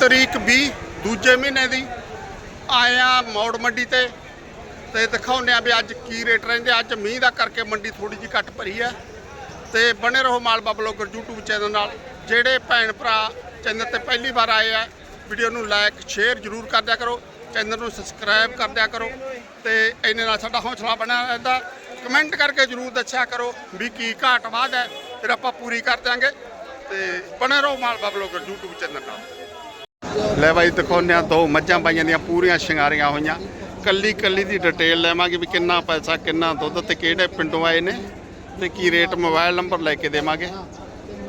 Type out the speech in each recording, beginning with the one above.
ਤਰੀਕ 20 ਦੂਜੇ ਮਹੀਨੇ ਦੀ। ਆਇਆ ਮੌੜ ਮੰਡੀ ਤੇ ਤੇ ਦਿਖਾਉਂਦੇ ਆ ਵੀ ਅੱਜ ਕੀ ਰੇਟ ਰਹਿੰਦੇ ਅੱਜ ਮੀਂਹ ਦਾ ਕਰਕੇ ਮੰਡੀ ਥੋੜੀ ਜਿਹੀ ਘੱਟ ਭਰੀ ਹੈ ਤੇ ਬਣੇ ਰਹੋ ਮਾਲਵਾ ਬਲੌਗਰ YouTube ਚੈਨਲ ਨਾਲ। ਜਿਹੜੇ ਭੈਣ ਭਰਾ ਚੈਨਲ ਤੇ ਪਹਿਲੀ ਵਾਰ ਆਏ ਆ, ਵੀਡੀਓ ਨੂੰ ਲਾਈਕ ਸ਼ੇਅਰ ਜਰੂਰ ਕਰ ਦਿਆ ਕਰੋ। ਚੈਨਲ ਨੂੰ ਸਬਸਕ੍ਰਾਈਬ ਕਰ ਦਿਆ ਕਰੋ। ਤੇ ਇਹਨੇ ਨਾਲ ਸਾਡਾ ਹੌਸਲਾ ਬਣਿਆ ਰਹਿੰਦਾ। ਕਮੈਂਟ ਕਰਕੇ ਜਰੂਰ ਦੱਸਿਆ ਕਰੋ ਵੀ ਕੀ ਘਾਟ ਵਾਧ ਹੈ। ਫਿਰ ਆਪਾਂ ਪੂਰੀ ਕਰ ਦਿਆਂਗੇ। ਤੇ ਬਣੇ ਰਹੋ ਮਾਲਵਾ ਬਲੌਗਰ YouTube ਚੈਨਲ ਨਾਲ। ਲੈ ਬਾਈ ਦਿਖਾਉਂਦੇ ਆ ਦੋ ਮੱਝਾਂ ਪਾਈਆਂ ਦੀਆਂ, ਪੂਰੀਆਂ ਸ਼ਿੰਗਾਰੀਆਂ ਹੋਈਆਂ। ਕੱਲੀ ਕੱਲੀ ਦੀ ਡਿਟੇਲ ਲੈਵਾਂਗੇ ਵੀ ਕਿੰਨਾ ਪੈਸਾ, ਕਿੰਨਾ ਦੁੱਧ ਤੇ ਕਿਹੜੇ ਪਿੰਡੋਂ ਆਏ ਨੇ ਤੇ ਕੀ ਰੇਟ ਮੋਬਾਈਲ ਨੰਬਰ ਲੈ ਕੇ ਦੇਵਾਂਗੇ।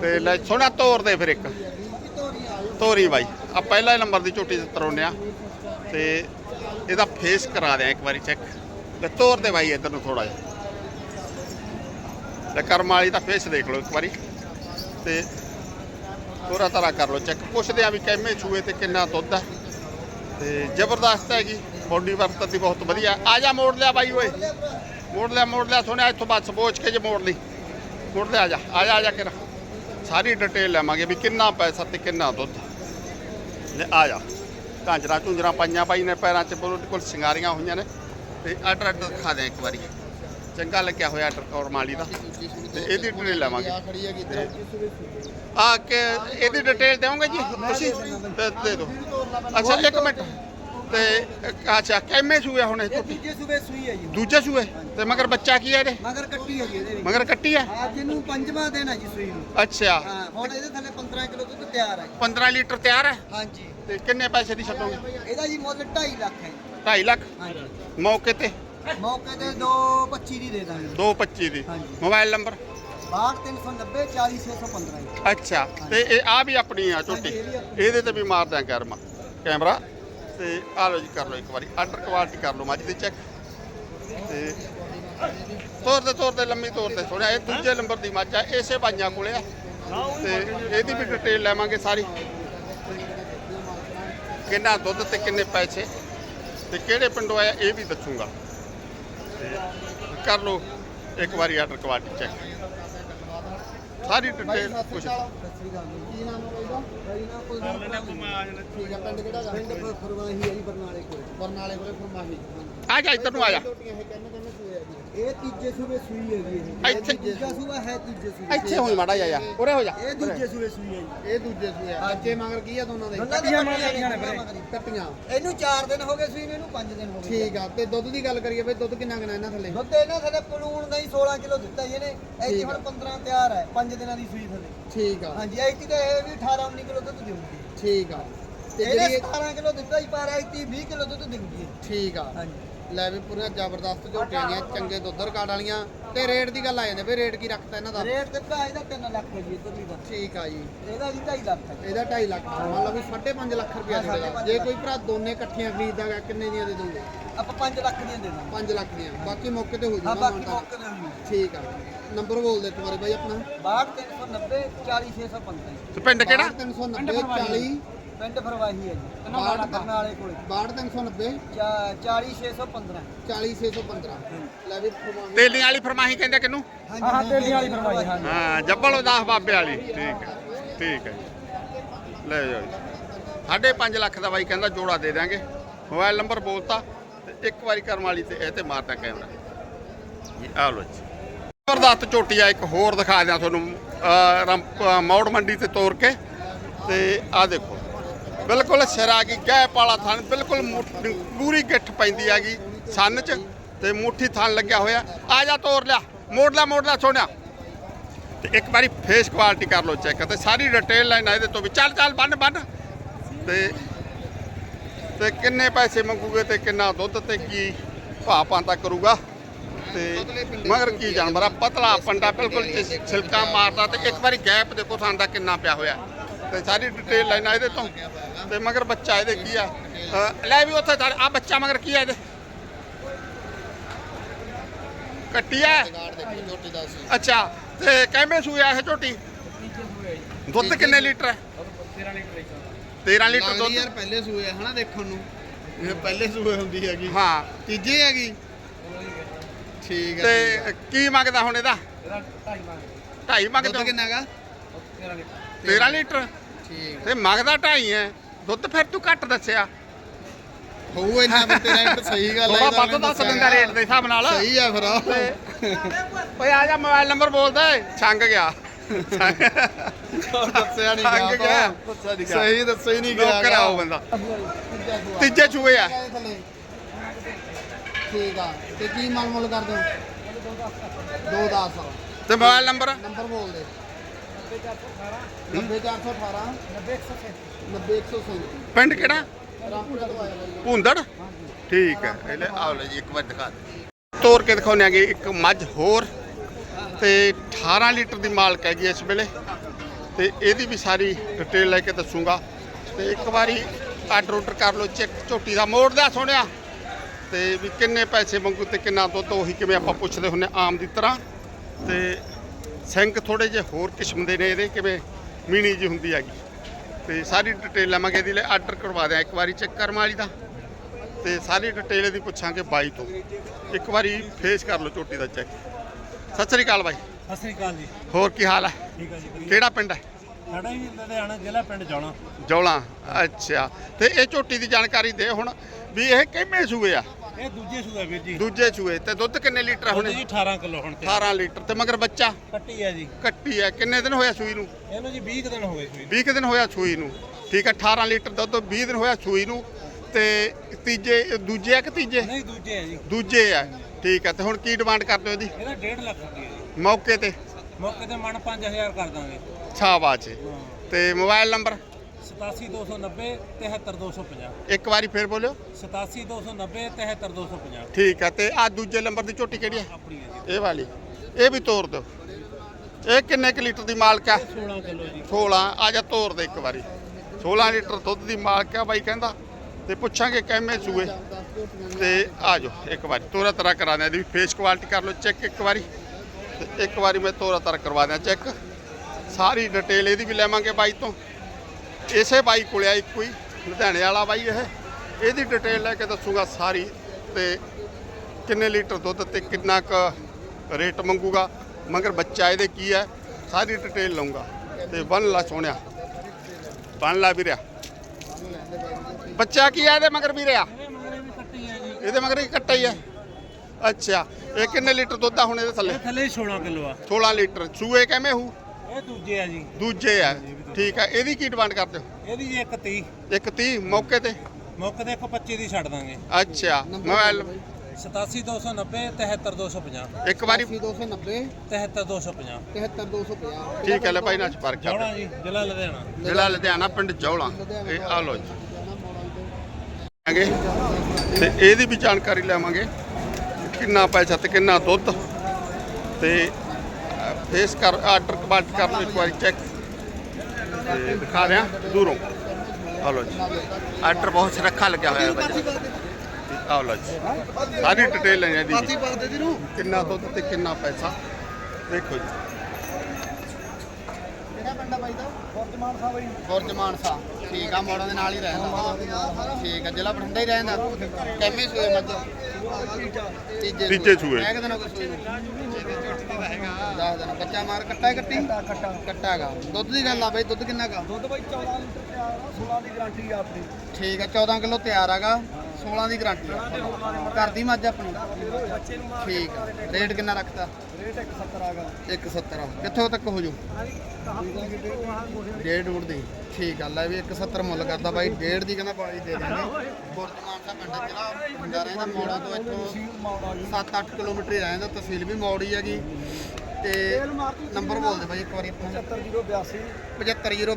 ਤੇ ਲੈ ਸੋਹਣਾ ਤੋਰ ਦੇ ਫਿਰ ਇੱਕ। ਤੋਰੀ ਬਾਈ ਆ ਪਹਿਲਾ ਨੰਬਰ ਦੀ ਝੋਟੀ ਤੇ ਤਰੋਨੇ ਆ। ਤੇ ਇਹਦਾ ਫੇਸ ਕਰਾ ਦਿਆਂ ਇੱਕ ਵਾਰੀ ਚੈੱਕ ਲੈ ਤੋਰ ਦੇ ਬਾਈ ਇੱਧਰ ਨੂੰ ਥੋੜਾ ਜਿਹਾ। ਲੈ ਕਰਮ ਵਾਲੀ ਦਾ ਫੇਸ ਦੇਖ ਲਓ ਇੱਕ ਵਾਰੀ। ਤੇ ਥੋੜਾ ਤਰਾ ਕਰ ਲਓ, ਚੈੱਕ ਪੁੱਛਦੇ ਆ ਵੀ ਕਿੰਨੇ ਛੂਏ ਤੇ ਕਿੰਨਾ ਦੁੱਧ ਹੈ ਤੇ ਜ਼ਬਰਦਸਤ ਹੈਗੀ ਬੋਡੀ ਵਰਤਨ ਦੀ ਬਹੁਤ ਵਧੀਆ। ਆ ਜਾ ਮੋੜ ਲਿਆ ਬਾਈ ਓਏ। ਮੋੜ ਲਿਆ ਮੋੜ ਲਿਆ, ਸੋਹਣਿਆ, ਇੱਥੋਂ ਬਸ ਬੋਝ ਕੇ ਜੇ ਮੋੜ ਲਈ। ਮੋੜ ਲਿਆ ਆ ਜਾ ਆ ਜਾ ਆ ਜਾ ਕੇ ਸਾਰੀ ਡਿਟੇਲ ਲੈਵਾਂਗੇ ਵੀ ਕਿੰਨਾ ਪੈਸਾ ਤੇ ਕਿੰਨਾ ਦੁੱਧ। ਲੈ ਆ ਜਾ। ਝਾਂਜਰਾਂ ਝੁੰਜਰਾਂ ਪਾਈਆਂ ਬਾਈ ਨੇ ਪੈਰਾਂ 'ਚ ਬਿਲਕੁਲ ਸ਼ਿੰਗਾਰੀਆਂ ਹੋਈਆਂ ਨੇ। ਤੇ ਆਰਡਰ ਆਰਡਰ ਦਿਖਾ ਦਿਆਂ ਇੱਕ ਵਾਰੀ। ਚੰਗਾ ਲੱਗਿਆ ਹੋਇਆ ਆਰਡਰ ਕੌਰ ਮਾਲੀ ਦਾ। ਤੇ ਇਹਦੀ ਡਿਟੇਲ ਲਵਾਂਗੇ। ਆ ਕੇ ਇਹਦੀ ਡਿਟੇਲ ਦੇਵੋਗੇ ਜੀ? ਤੁਸੀਂ ਦੇ- ਦੇ ਦਿਓ। ਅੱਛਾ ਇੱਕ ਮਿੰਟ। ਤੇ ਅੱਛਾ ਕਿੰਨੇ ਸੂਏ ਹੁਣ ਇਹ ਇਹ ਦੂਜੇ ਸੂਬੇ ਸੂਈ ਹੈ ਜੀ ਦੂਜੇ ਸੂਏ? ਤੇ ਮਗਰ ਬੱਚਾ ਕੀ ਹੈ ਇਹਦੇ? ਮਗਰ ਕੱਟੀ ਹੈ ਜੀ ਇਹਦੇ ਮਗਰ ਕੱਟੀ ਹੈ ਅੱਜ ਇਹਨੂੰ ਪੰਜਵਾਂ ਦਿਨ ਹੈ ਜੀ ਸੂਈ ਨੂੰ। ਅੱਛਾ। ਹਾਂ ਹੁਣ ਇਹਦੇ ਥੱਲੇ 15 ਕਿਲੋ ਦੁੱਧ ਤਿਆਰ ਹੈ 15 ਲੀਟਰ ਤਿਆਰ ਹੈ ਹਾਂਜੀ। ਤੇ ਕਿੰਨੇ ਪੈਸੇ ਦੀ ਛੱਡੋਗੇ? ਇਹਦਾ ਜੀ ਮੁੱਲ 2.5 ਲੱਖ ਹੈ ਜੀ। 2.5 ਲੱਖ? ਹਾਂਜੀ। ਮੌਕੇ ਤੇ? ਮੌਕੇ ਤੇ 2.25 ਦੀ ਦੇ ਦਾਂਗੇ। 225 ਦੀ। ਹਾਂਜੀ। Mobile number? 6390 40615 ਜੀ। ਅੱਛਾ ਤੇ ਇਹ ਆ ਵੀ ਆਪਣੀ ਆ ਝੋਟੀ। ਇਹਦੇ ਤੇ ਵੀ ਮਾਰਦਾ ਕਰਮਾ ਕੈਮਰਾ ਤੇ ਆ ਲਓ ਜੀ ਕਰ ਲਓ ਇੱਕ ਵਾਰੀ। ਆਰਡਰ ਕੁਆਲਿਟੀ ਕਰ ਲਓ ਮੱਝ ਦੀ ਚੈੱਕ ਤੇ ਤੋਰ ਦੇ ਤੋਰ ਦੇ ਲੰਮੀ ਤੋਰ ਦੇ ਥੋੜਾ ਇਹ ਦੂਜੇ ਨੰਬਰ ਦੀ ਮੱਝ ਆ ਇਸੇ ਬਾਈਆਂ ਕੋਲੇ ਆ। ਤੇ ਇਹਦੀ ਵੀ ਡਿਟੇਲ ਲੈਵਾਂਗੇ ਸਾਰੀ। ਕਿੰਨਾ ਦੁੱਧ ਤੇ ਕਿੰਨੇ ਪੈਸੇ। ਤੇ ਕਿਹੜੇ ਪਿੰਡੋਂ ਆਇਆ ਇਹ ਵੀ ਦੱਸੂਗਾ। ਤੇ ਕਰ ਲਓ ਇੱਕ ਵਾਰੀ ਆਰਡਰ ਕੁਆਲਿਟੀ ਚੈੱਕ ਸਾਰੀ ਡਿਟੇਲ ਕੁਛ ਸਤਿ ਸ੍ਰੀ ਅਕਾਲ ਜੀ। ਕੀ ਨਾਮ ਹੈ ਇਹਦਾ ਬਾਈ ਨਾਮ ਕੁਲਦੀਪ ਠੀਕ ਹੈ ਪਿੰਡ ਕਿਹੜਾ ਪਿੰਡ ਫਰਵਾਹੀ ਹੈ ਜੀ ਬਰਨਾਲੇ ਕੋਲ। ਬਰਨਾਲੇ ਕੋਲੇ ਫਰਮਾਹੀ ਆ ਜਾ ਇੱਧਰ ਨੂੰ ਆ ਜਾ। ਇਹ ਕਹਿੰਦੇ ਕਹਿੰਦੇ ਸੂਏ ਆ ਜੀ ਇਹ ਤੀਜੇ ਸੂਬੇ ਸੂਈ ਹੈ ਜੀ ਇਹ। ਇੱਥੇ- ਇਹ ਤੀਜਾ ਸੂਬਾ ਹੈ ਤੀਜੇ ਸੂਬੇ ਇੱਥੇ ਹੋਈ ਮਾੜਾ ਜਾ। ਉਰੇ ਹੋ ਜਾ। ਇਹ ਦੂਜੇ ਸੂਬੇ ਸੂਈ ਹੈ ਜੀ। ਇਹ ਦੂਜੇ ਸੂਏ ਆ। ਬੱਚੇ ਮਗਰ ਕੀ ਆ ਦੋਨਾਂ ਦੇ? ਕੱਟੀਆਂ ਮਾਰੀਆਂ ਨੇ ਵੀਰੇ ਕੱਟੀਆਂ। ਇਹਨੂੰ 4 ਦਿਨ ਹੋ ਗਏ ਸੂਈ ਨੂੰ ਇਹਨੂੰ 5 ਦਿਨ ਹੋ ਗਏ। ਠੀਕ ਆ। ਤੇ ਦੁੱਧ ਦੀ ਗੱਲ ਕਰੀਏ ਬਈ ਦੁੱਧ ਕਿੰਨਾ ਕਿੰਨਾ ਇਹਨਾਂ ਥੱਲੇ? ਦੁੱਧ ਇਹਨਾਂ ਥੱਲੇ ਪਲੂਣ ਦਾ ਹੀ 16 ਕਿਲੋ ਦਿੱਤਾ ਜੀ ਇਹਨੇ। ਐਤੀ ਹੁਣ 15 ਤਿਆਰ ਹੈ 5 ਦਿਨਾਂ ਦੀ ਸੂਈ ਥੱਲੇ। ਠੀਕ ਆ। ਹਾਂਜੀ ਐਤੀ ਤਾਂ ਇਹ ਵੀ 18 19 ਕਿਲੋ ਦੁੱਧ ਦਿੰਦੀ ਠੀਕ ਆ। ਤੇ ਇਹਨੇ ਜਿਹੜੀ ਇਹ- 17 ਕਿਲੋ ਦਿੱਤਾ ਜੀ ਪਰ ਐਤੀ 20 ਕਿਲੋ ਦੁੱਧ ਦਿੰਦੀ ਹੈ। ਠੀਕ ਆ। ਹਾਂਜੀ। ਲੈ ਵੀ ਪੂਰੀਆਂ ਜ਼ਬਰਦਸਤ ਝੋਟੀਆਂ ਦੀਆਂ ਚੰਗੇ ਦੁੱਧ ਰਿਕਾਰਡ ਵਾਲੀਆਂ ਤੇ ਰੇਟ ਦੀ ਗੱਲ ਆ ਜਾਂਦੇ ਬਈ ਰੇਟ ਕੀ ਰੱਖਤਾ ਇਹਨਾਂ ਦਾ? ਰੇਟ ਦਿੱਤਾ ਇਹਦਾ 3 ਲੱਖ ਹੈ ਜੀ ਇੱਧਰਲੀ ਦਾ ਠੀਕ ਆ ਜੀ। ਇਹਦਾ ਜੀ 2.5 ਲੱਖ ਹੈ ਇਹਦਾ 2.5 ਲੱਖ ਮੰਨ ਲਓ ਵੀ 5.5 ਲੱਖ ਹਾਂ, ਦੇ ਜੇ ਕੋਈ ਭਰਾ ਦੋਨੇ ਇਕੱਠੀਆਂ ਖਰੀਦਦਾ ਕਿੰਨੇ ਦੀਆਂ ਦੇ ਦੋਗੇ ਆਪਾਂ 5 ਲੱਖ ਦੀਆਂ ਦੇ ਦਾਂਗੇ। 5 ਲੱਖ ਦੀਆਂ। ਬਾਕੀ ਮੌਕੇ ਤੇ ਹੋ ਹਾਂ ਜੂਗਾ ਬਾਕੀ ਮਾਨਤਾ ਮੌਕੇ ਤੇ ਹੋਈ ਠੀਕ ਆ। ਨੰਬਰ ਬੋਲ ਦੇ ਤੁਹਾਰੇ ਬਾਈ ਆਪਣਾ। 62390 40615 ਤੇ ਪਿੰਡ ਕਿਹੜਾ? 390 40 ਪਿੰਡ ਫਰਵਾਹੀ ਹੈ ਜੀ ਬਾਹਠ- ਬਰਨਾਲੇ ਕੋਲੇ। 62390 40615 40615 ਲੈ ਵੀ ਫਰਮਾਨ ਤੇਲੀ ਵਾਲੀ ਫਰਮਾਹੀ ਕਹਿੰਦੇ ਕਿਨੂੰ ਹਾਂ ਤੇਲੀ ਵਾਲੀ ਫਰਵਾਹੀ ਹਾਂ। ਹਾਂ ਜੱਬਲ ਉਦਾਸ ਬਾਬੇ ਵਾਲੀ। ਠੀਕ ਹੈ ਠੀਕ ਹੈ। ਲੈ ਜਾਓ ਜੀ। ਸਾਢੇ 5 ਲੱਖ ਦਾ ਬਾਈ ਕਹਿੰਦਾ ਜੋੜਾ ਦੇ ਦਾਂਗੇ ਮੋਬਾਈਲ ਨੰਬਰ ਬੋਲਤਾ ਤੇ ਇੱਕ ਵਾਰੀ ਕਰਮ ਵਾਲੀ ਤੇ ਇਹ ਤੇ ਮਾਰਦਾ ਕੈਮਰਾ। ਜੀ ਆ ਲੋ ਜੀ। ਜ਼ਬਰਦਸਤ ਝੋਟੀ ਆ ਇੱਕ ਹੋਰ ਦਿਖਾ ਦਿਆਂ ਤੁਹਾਨੂੰ। ਮੌੜ ਮੰਡੀ ਤੇ ਤੋਰ ਕੇ। ਤੇ ਆ ਦੇਖੋ। ਬਿਲਕੁਲ ਸਿਰ ਆ ਗਈ ਗੈਪ ਵਾਲਾ ਥਣ, ਬਿਲਕੁਲ ਮੁੱਠ- ਪੂਰੀ ਗਿੱਠ ਪੈਂਦੀ ਹੈਗੀ ਸੰਨ ਚ ਤੇ ਮੁੱਠੀ ਥਣ ਲੱਗਿਆ ਹੋਇਆ। ਆ ਜਾ ਤੋਰ ਲਿਆ, ਮੋੜ ਲਿਆ ਮੋੜ ਲਿਆ ਸੋਹਣਿਆ ਤੇ ਇੱਕ ਵਾਰੀ ਫੇਸ ਕੁਆਲਿਟੀ ਕਰ ਲਓ ਚੈੱਕ ਤੇ ਸਾਰੀ ਡਿਟੇਲ ਲਾਈਨ ਇਹਦੇ ਤੋਂ ਵੀ। ਚੱਲ ਚੱਲ, ਬੰਨ ਬੰਨ। ਤੇ ਤੇ ਕਿੰਨੇ ਪੈਸੇ ਮੰਗੂਗੇ ਤੇ ਕਿੰਨਾ ਦੁੱਧ ਤੇ ਕੀ ਭਾਅ ਪਾਂਤਾ ਕਰੂਗਾ? ਤੇ ਮਗਰ ਕੀ ਜਾਨਵਰ ਆ? ਪਤਲਾ ਪੰਡਾ, ਬਿਲਕੁਲ ਛਿ- ਛਿਲਕਾ ਮਾਰਦਾ ਤੇ ਇੱਕ ਵਾਰੀ ਗੈਪ ਦੇਖੋ ਸਾਨੂੰ ਦਾ ਕਿੰਨਾ ਪਿਆ ਹੋਇਆ। ਤੇ ਸਾਰੀ ਡਿਟੇਲ ਲਾਈਨ ਇਹਦੇ ਤੋਂ। ਤੇ ਮਗਰ ਬੱਚਾ ਇਹਦੇ ਕੀ ਆ? ਲੈ ਵੀ ਉੱਥੇ ਆ ਬੱਚਾ ਮਗਰ ਕੀ ਆ ਇਹਦੇ? ਕੱਟੀ ਆ? ਗਾੜ ਦੇਖੋ ਝੋਟੀ ਦਾ ਸੀ ਅੱਛਾ ਤੇ ਕਿੰਨੇ ਸੂਏ ਆ ਇਹ ਝੋਟੀ? ਦੁੱਧ ਕਿੰਨੇ ਲੀਟਰ ਹੈ 13 ਲੀਟਰ ਲੱਗਦੀ ਯਾਰ ਦੁੱਧ ਪਹਿਲੇ ਸੂਏ ਆ ਹਨਾ ਦੇਖਣ ਨੂੰ? ਇਹ ਪਹਿਲੇ ਸੂਏ ਹੁੰਦੀ ਹੈਗੀ। ਹਾਂ। ਤੀਜੇ ਹੈਗੀ? ਠੀਕ ਹੈ ਤੇ ਹੈ। ਕੀ ਮੰਗਦਾ ਹੁਣ ਇਹਦਾ? ਢਾਈ ਮੰਗਦਾ ਦੁੱਧ ਕਿੰਨਾ ਹੈਗਾ? 13 ਲੀਟਰ। ਠੀਕ। ਤੇ ਮੰਗਦਾ ਢਾਈ ਹੈ ਦੁੱਧ ਫਿਰ ਤੂੰ ਘੱਟ ਦੱਸਿਆ। ਹੋਊ ਇੰਨਾ ਵੀ ਤੇਰਾ ਇੱਕ ਸਹੀ ਗੱਲ ਹੈ ਥੋੜਾ ਵੱਧ ਦੱਸ ਦਿੰਦਾ ਰੇਟ ਦੇ ਹਿਸਾਬ ਨਾਲ। ਸਹੀ ਆ ਫਿਰ ਓਏ ਆ ਜਾ ਮੋਬਾਈਲ ਨੰਬਰ ਬੋਲਦਾ ਏ ਛੰਗ ਗਿਆ। ਦੱਸਿਆ ਨਹੀਂ ਗਿਆ। ਸਹੀ ਦੱਸਿਆ ਹੀ ਨਹੀਂ ਗਿਆ ਨੌਕਰ ਆਓ ਬੰਦਾ। ਤੀਜੇ ਚੂਹੇ ਆ। ਠੀਕ ਆ। ਤੇ ਕੀ ਮਨ ਮੁੱਲ ਕਰ ਦਿਓ 210 ਤੇ ਮੋਬਾਈਲ ਨੰਬਰ? ਨੰਬਰ ਬੋਲ ਦੇ। 90418 90137 ਪਿੰਡ ਕਿਹੜਾ? ਭੁੰਦੜ? ਠੀਕ ਹੈ ਇਹ ਲੈ ਆਓ ਲੈ ਜੀ ਇੱਕ ਵਾਰ ਦਿਖਾ ਦੇ ਤੋਰ ਕੇ ਦਿਖਾਉਂਦੇ ਆਂਗੇ ਇੱਕ ਮੱਝ ਹੋਰ ਤੇ 18 ਲੀਟਰ ਦੀ ਮਾਲਕ ਹੈਗੀ ਇਸ ਵੇਲੇ। ਤੇ ਇਹਦੀ ਵੀ ਸਾਰੀ ਡਿਟੇਲ ਲੈ ਕੇ ਦੱਸੂਗਾ। ਤੇ ਇੱਕ ਵਾਰੀ ਆਰਡਰ ਆਰਡਰ ਕਰ ਲਓ ਚੈੱਕ ਝੋਟੀ ਦਾ ਮੋੜ ਦਾ ਸੋਹਣਿਆ ਤੇ ਵੀ ਕਿੰਨੇ ਪੈਸੇ ਮੰਗੂ ਤੇ ਕਿੰਨਾ ਦੁੱਧ ਉਹੀ ਕਿਵੇਂ ਆਪਾਂ ਪੁੱਛਦੇ ਹੁੰਨੇ ਆਮ ਦੀ ਤਰ੍ਹਾਂ। ਤੇ ਸਿੰਘ ਥੋੜੇ ਜਿਹੇ ਹੋਰ ਕਿਸਮ ਦੇ ਨੇ ਇਹਦੇ ਕਿਵੇਂ ਮੀਣੀ ਜੀ ਹੁੰਦੀ ਹੈਗੀ। ਤੇ ਸਾਰੀ ਡਿਟੇਲ ਲਵਾਂਗੇ ਇਹਦੀ ਲੈ ਆਰਡਰ ਕਰਵਾ ਦਿਆਂ ਇੱਕ ਵਾਰੀ ਚੈੱਕ ਕਰਮ ਵਾਲੀ ਦਾ। ਤੇ ਸਾਰੀ ਡਿਟੇਲ ਇਹਦੀ ਪੁੱਛਾਂਗੇ ਬਾਈ ਤੋਂ। ਇੱਕ ਵਾਰੀ ਫੇਸ ਕਰ ਲਓ ਝੋਟੀ ਦਾ ਚੈੱਕ ਸਤਿ ਸ੍ਰੀ ਅਕਾਲ ਬਾਈ। ਸਤਿ ਸ੍ਰੀ ਅਕਾਲ ਜੀ। ਹੋਰ ਕੀ ਹਾਲ ਹੈ? ਠੀਕ ਹੈ ਜੀ। ਕਿਹੜਾ ਪਿੰਡ ਹੈ? ਸਾਡਾ ਹੀ ਲੁਧਿਆਣਾ ਜ਼ਿਲ੍ਹਾ ਪਿੰਡ ਜਾਣਾ। ਜੌਲਾ। ਅੱਛਾ। ਤੇ ਇਹ ਝੋਟੀ ਦੀ ਜਾਣਕਾਰੀ ਦੇ ਹੁਣ ਵੀ ਇਹ ਕਿੰਨੇ ਸੂਏ ਆ? ਇਹ ਦੂਜੇ ਸੂਆ ਵੀਰ ਜੀ। ਦੂਜੇ ਸੂਏ ਤੇ ਦੁੱਧ ਕਿੰਨੇ ਲੀਟਰ ਆ ਹੁਣ ਹੁਣ? ਜੀ 18 ਕਿਲੋ ਹੁਣ ਤੇ। 18 ਲੀਟਰ ਤੇ ਮਗਰ ਬੱਚਾ? ਕੱਟੀ ਹੈ ਜੀ। ਕੱਟੀ ਹੈ ਕਿੰਨੇ ਦਿਨ ਹੋਇਆ ਸੂਈ ਨੂੰ? ਇਹਨੂੰ ਜੀ 20 ਕੁ ਦਿਨ ਹੋ ਗਏ ਸੂਈ 20 ਕੁ ਦਿਨ ਹੋਇਆ ਸੂਈ ਨੂੰ। ਠੀਕ ਹੈ 18 ਲੀਟਰ ਦੁੱਧ 20 ਦਿਨ ਹੋਇਆ ਸੂਈ ਨੂੰ। ਤੇ ਤੀਜੇ ਦੂਜੇ ਆ ਕਿ ਤੀਜੇ? ਨਹੀਂ ਦੂਜੇ ਹੈ ਜੀ। ਦੂਜੇ ਆ। ਠੀਕ ਹੈ ਤੇ ਹੁਣ ਕੀ ਡਿਮਾਂਡ ਕਰਦੇ ਹੋ ਇਹਦੀ? ਇਹਦਾ 1.5 ਲੱਖ ਰੁਪਏ ਜੀ। ਮੌਕੇ ਤੇ? ਮੌਕੇ ਤੇ ਮਨ 5000 ਕਰ ਦਾਂਗੇ। ਹਾਂ। ਤੇ ਮੋਬਾਈਲ ਨੰਬਰ? 87290 73250 ਇੱਕ ਵਾਰੀ ਫੇਰ ਬੋਲਿਓ। 87290 73250 ਠੀਕ ਹੈ ਤੇ ਆ ਦੂਜੇ ਨੰਬਰ ਦੀ ਝੋਟੀ ਕਿਹੜੀ ਹੈ ਆਪਣੀ ਹੈ ਜੀ। ਇਹ ਵਾਲੀ। ਇਹ ਵੀ ਤੋੜ ਦਿਓ। ਇਹ ਕਿੰਨੇ ਕੁ ਲੀਟਰ ਦੀ ਮਾਲਕ ਹੈ 16 ਕਿਲੋ ਜੀ। 16 ਆ ਜਾ ਤੋੜ ਦੇ ਇੱਕ ਵਾਰੀ। 16 ਲੀਟਰ ਦੁੱਧ ਦੀ ਮਾਲਕ ਹੈ ਬਾਈ ਕਹਿੰਦਾ। ਤੇ ਪੁੱਛਾਂਗੇ ਕਿਵੇਂ ਸੂਏ। ਤੇ ਆ ਜਾਓ ਇੱਕ ਵਾਰੀ। ਤੋਰਾ ਤਰਾ ਕਰਾ ਦਿਆਂ ਇਹਦੀ ਫੇਸ ਕੁਆਲਿਟੀ ਕਰ ਲਓ ਚੈੱਕ ਇੱਕ ਵਾਰੀ। ਤੇ ਇੱਕ ਵਾਰੀ ਮੈਂ ਤੋਰਾ ਤਰਾ ਕਰਵਾ ਦਿਆਂ ਚੈੱਕ। ਸਾਰੀ ਡਿਟੇਲ ਇਹਦੀ ਵੀ ਲੈਵਾਂਗੇ ਬਾਈ ਤੋਂ। ਇਸੇ ਬਾਈ ਕੋਲੇ ਆ ਇੱਕੋ ਹੀ ਲੁਧਿਆਣੇ ਵਾਲਾ ਬਾਈ ਇਹ। ਇਹਦੀ ਡਿਟੇਲ ਲੈ ਕੇ ਦੱਸੂਗਾ ਸਾਰੀ ਤੇ ਕਿੰਨੇ ਲੀਟਰ ਦੁੱਧ ਤੇ ਕਿੰਨਾ ਕੁ ਰੇਟ ਮੰਗੂਗਾ। ਮਗਰ ਬੱਚਾ ਇਹਦੇ ਕੀ ਹੈ ਸਾਰੀ ਡਿਟੇਲ ਲਊਂਗਾ। ਤੇ ਬੰਨ ਲਾ ਸੋਹਣਿਆ ਬੰਨ ਲਾ ਵੀਰਿਆ। ਬੱਚਾ ਕੀ ਹੈ ਇਹਦੇ ਮਗਰ ਵੀਰਿਆ? ਇਹਦੇ ਮਗਰ ਹੀ ਕੱਟਾ ਹੀ ਹੈ। ਅੱਛਾ ਇਹ ਕਿੰਨੇ ਲੀਟਰ ਦੁੱਧ ਆ ਹੁਣ ਇਹਦੇ ਥੱਲੇ? ਥੱਲੇ 16 ਕਿਲੋ ਆ। 16 ਲੀਟਰ। ਸੂਏ ਕਿਵੇਂ ਹੂ? ਇਹ ਦੂਜੇ ਆ ਜੀ। ਦੂਜੇ ਆ। ਠੀਕ ਹੈ ਇਹਦੀ ਕੀ ਡਿਮਾਂਡ ਕਰਦੇ ਹੋ? ਇਹਦੀ ਜੀ 130 ਇੱਕ 30 ਮੌਕੇ ਤੇ? ਮੌਕੇ ਤੇ 125 ਦੀ ਛੱਡ ਦਾਂਗੇ। ਅੱਛਾ ਮੋਬਾਈਲ 87290 73250 ਇੱਕ ਵਾਰੀ 290 73250 73250 ਠੀਕ ਹੈ ਲੈ ਭਾਈ ਨਾਲ ਸੰਪਰਕ ਕਰ ਜੌਣਾ ਜੀ ਜ਼ਿਲ੍ਹਾ ਲੁਧਿਆਣਾ। ਜ਼ਿਲ੍ਹਾ ਲੁਧਿਆਣਾ ਪਿੰਡ ਜੌਲਾ। ਇਹ ਆ ਲੋ ਜੀ। ਆਂਗੇ। ਤੇ ਇਹਦੀ ਵੀ ਜਾਣਕਾਰੀ ਲੈਵਾਂਗੇ ਕਿੰਨਾ ਪੈਸਾ ਤੇ ਕਿੰਨਾ ਦੁੱਧ। ਤੇ ਫੇਸ ਕਰ ਆਰਡਰ ਕਬਾਟ ਕਰ ਲਓ ਇੱਕ ਵਾਰੀ ਚੈੱਕ ਤੇ ਦਿਖਾ ਦਿਆਂ ਦੂਰੋਂ। ਆ ਲੋ ਜੀ। ਆਰਡਰ ਬਹੁਤ ਸੁਰੱਖਾ ਲੱਗਿਆ ਹੋਇਆ ਹੈ ਬਾਈ ਆ ਲੋ ਜੀ। ਸਾਰੀ ਡਿਟੇਲ ਹੈ ਇਹਦੀ ਵੀ। ਪਾ ਦੇ ਦੀ ਨੂੰ ਕਿੰਨਾ ਦੁੱਧ ਤੇ ਕਿੰਨਾ ਪੈਸਾ। ਦੇਖੋ ਜੀ। ਕਿਹੜਾ ਪਿੰਡ ਆ ਬਾਈ ਦਾ? ਫਰਜਮਾਨ ਸਾਹਿਬ ਜੀ। ਬੁਰਜ ਮਾਨਸਾ ਠੀਕ ਆ ਮੋੜਾਂ ਦੇ ਨਾਲ ਹੀ ਰਹਿੰਦਾ। ਠੀਕ ਆ ਜ਼ਿਲ੍ਹਾ ਬਠਿੰਡਾ ਹੀ ਰਹਿੰਦਾ। ਕਿੰਨੇ ਸੂਏ ਮੱਝ। ਤੀਜੇ ਤੀਜੇ ਸੂਏ। ਮੈਂ ਕਿਦਾਂ ਕੋਈ ਸੂਏ? ਦੱਸ ਦਿਨ ਬੱਚਾ ਮਾਰ ਕੱਟਾ ਕੱਟੀ? ਕੱਟਾ ਕੱਟਾ। ਹੈਗਾ। ਦੁੱਧ ਦੀ ਗੱਲ ਆ ਬਈ ਦੁੱਧ ਕਿੰਨਾ ਗਾ ਦੁੱਧ ਬਾਈ 14 ਲੀਟਰ ਤਿਆਰ ਆ 16 ਦੀ ਗਾਰੰਟੀ ਆ ਆਪਣੀ। ਠੀਕ ਆ 14 ਕਿਲੋ ਤਿਆਰ ਹੈਗਾ। 16 ਦੀ ਗਾਰੰਟੀ ਆ। ਘਰ ਦੀ ਮੱਝ ਆਪਣੀ। ਠੀਕ ਆ। ਰੇਟ ਕਿੰਨਾ ਰੱਖਤਾ? ਰੇਟ 170 ਆਗਾ 170 ਕਿੱਥੋਂ ਤੱਕ ਹੋ ਜੂ? ਡੇਢ ਉੜ ਦੀ। ਠੀਕ ਆ। ਲੈ ਵੀ 170 ਮੁੱਲ ਕਰਦਾ ਬਾਈ। ਡੇਢ ਦੀ ਕਹਿੰਦਾ ਬਾਈ ਦੇ ਦਾਂਗੇ ਬੁਰਜਮਾਨ ਸਾਹਿਬ ਪਿੰਡ ਜ਼ਿਲ੍ਹਾ ਬਠਿੰਡਾ ਰਹਿੰਦਾ ਮੋੜਾ ਤੋਂ ਇੱਥੋਂ 7-8 ਕਿਲੋਮੀਟਰ ਹੀ ਰਹਿੰਦਾ। ਤਹਿਸੀਲ ਵੀ ਮੌੜੀ ਹੈਗੀ। ਤੇ ਨੰਬਰ ਬੋਲ ਦੇ ਬਾਈ ਇੱਕ ਵਾਰੀ ਆਪਣਾ 70082 75082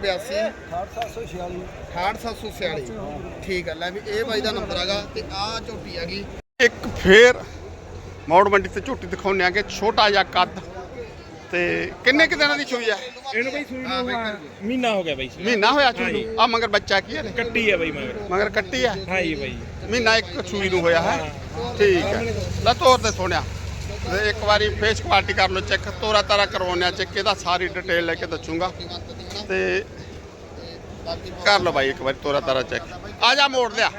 8746 68746 ਠੀਕ ਆ ਲੈ ਵੀ ਇਹ ਬਾਈ ਦਾ ਨੰਬਰ ਹੈਗਾ ਤੇ ਆਹ ਝੋਟੀ ਹੈਗੀ। ਇੱਕ ਫੇਰ ਮੌੜ ਮੰਡੀ ਤੇ ਝੋਟੀ ਦਿਖਾਉਂਦੇ ਆ ਕਿ ਛੋਟਾ ਜਿਹਾ ਕੱਦ। ਤੇ ਕਿੰਨੇ ਕਿ ਦਿਨਾਂ ਦੀ ਸੂਈ ਆ? ਇਹਨੂੰ ਬਈ ਸੂਈ ਨੂੰ ਮਹੀਨਾ ਹੋ ਗਿਆ ਬਈ ਮਹੀਨਾ ਹੋਇਆ ਸੂਈ ਨੂੰ? ਆ ਮਗਰ ਬੱਚਾ ਕੀ ਹੈ? ਕੱਟੀ ਹੈ ਬਈ ਮਗਰ। ਮਗਰ ਕੱਟੀ ਆ? ਹਾਂਜੀ ਬਈ। ਮਹੀਨਾ ਇੱਕ ਸੂਈ ਨੂੰ ਹੋਇਆ ਹੈ। ਠੀਕ ਹੈ ਲੈ ਤੋਰ ਤੇ ਸੋਹਣਿਆ। ਇੱਕ ਵਾਰੀ ਫੇਸ ਕੁਆਲਿਟੀ ਕਰ ਲਓ ਚੈੱਕ ਤੋਰਾ ਤਾਰਾ ਕਰਵਾਉਂਦੇ ਆ ਚੈੱਕ ਇਹਦਾ ਸਾਰੀ ਡਿਟੇਲ ਲੈ ਕੇ ਦੱਸੂਗਾ। ਤੇ ਕਰ ਲਓ ਬਾਈ ਇੱਕ ਵਾਰੀ ਤੋਰਾ ਤਾਰਾ ਚੈੱਕ। ਆ ਜਾ ਮੋੜ ਲਿਆ।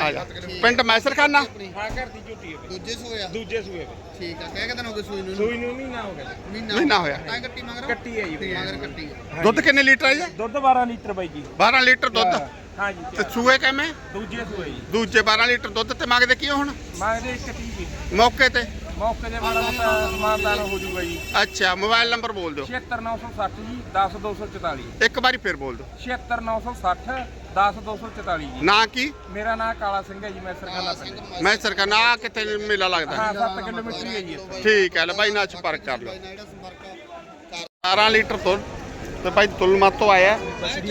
ਆ ਜਾ। ਪਿੰਡ ਮੈਸਰਖਾਨਾ? ਹਾਂ ਘਰ ਦੀ ਝੋਟੀ ਹੈ ਬਈ ਦੂਜੇ ਸੂਏ ਆ। ਦੂਜੇ ਸੂਏ ਠੀਕ ਆ ਕਹਿ ਕੇ ਦਿਨ ਹੋ ਗਏ ਸੂਈ ਨੂੰ। ਸੂਈ ਨੂੰ ਮਹੀਨਾ ਹੋ ਗਿਆ। ਮਹੀਨਾ। ਹੋਇਆ। ਤਾਂ ਕੱਟੀ ਮਗਰ? ਕੱਟੀ ਹੈ ਜੀ। ਮਗਰ ਕੱਟੀ ਦੁੱਧ ਕਿੰਨੇ ਲੀਟਰ ਹੈ ਜੀ? ਦੁੱਧ 12 ਲੀਟਰ ਬਾਈ ਜੀ। 12 ਲੀਟਰ ਦੁੱਧ। ਹਾਂ ਜੀ ਤੇ ਸੂਏ ਕਿਵੇਂ? ਦੂਜੇ ਸੂਏ ਜੀ। ਦੂਜੇ 12 ਲੀਟਰ ਦੁੱਧ ਤੇ ਮੰਗਦੇ ਕੀ ਹੁਣ? ਮੰਗਦੇ ਇੱਕ ਟੀ ਜੀ। ਮੌਕੇ ਤੇ? ਮੌਕੇ ਦੇ ਮਾੜਾ ਮੋਟਾ ਸਮਾਨਦਾਨ ਹੋ ਜੂਗਾ ਜੀ। ਅੱਛਾ ਮੋਬਾਈਲ ਨੰਬਰ ਬੋਲ ਦਿਓ। 76960 ਜੀ 10244 ਇੱਕ ਵਾਰੀ ਫਿਰ ਬੋਲ ਦਿਓ। 76960 10244 ਜੀ। ਨਾਂ ਕੀ? ਮੇਰਾ ਨਾਮ ਕਾਲਾ ਸਿੰਘ ਹੈ ਜੀ ਮੈਂ ਸਰਕਾਲਾ ਪਿੰਡ। ਮੈਂ ਸਰਕਾਰ ਨਾ ਕਿੱਥੇ ਮੇਲਾ ਲੱਗਦਾ? ਹਾਂ 7 ਕਿਲੋਮੀਟਰ ਹੀ ਹੈ ਜੀ। ਠੀਕ ਹੈ ਲੈ ਬਾਈ ਨਾਲ ਸੰਪਰਕ ਕਰ ਲਓ। ਬਾਈ ਨਾਲ ਜਿਹੜਾ ਸੰਪਰਕ ਕਰ 12 ਲੀਟਰ ਦੁੱਧ ਤੇ ਭਾਈ ਤੁਲਮਤ ਤੋਂ ਆਇਆ।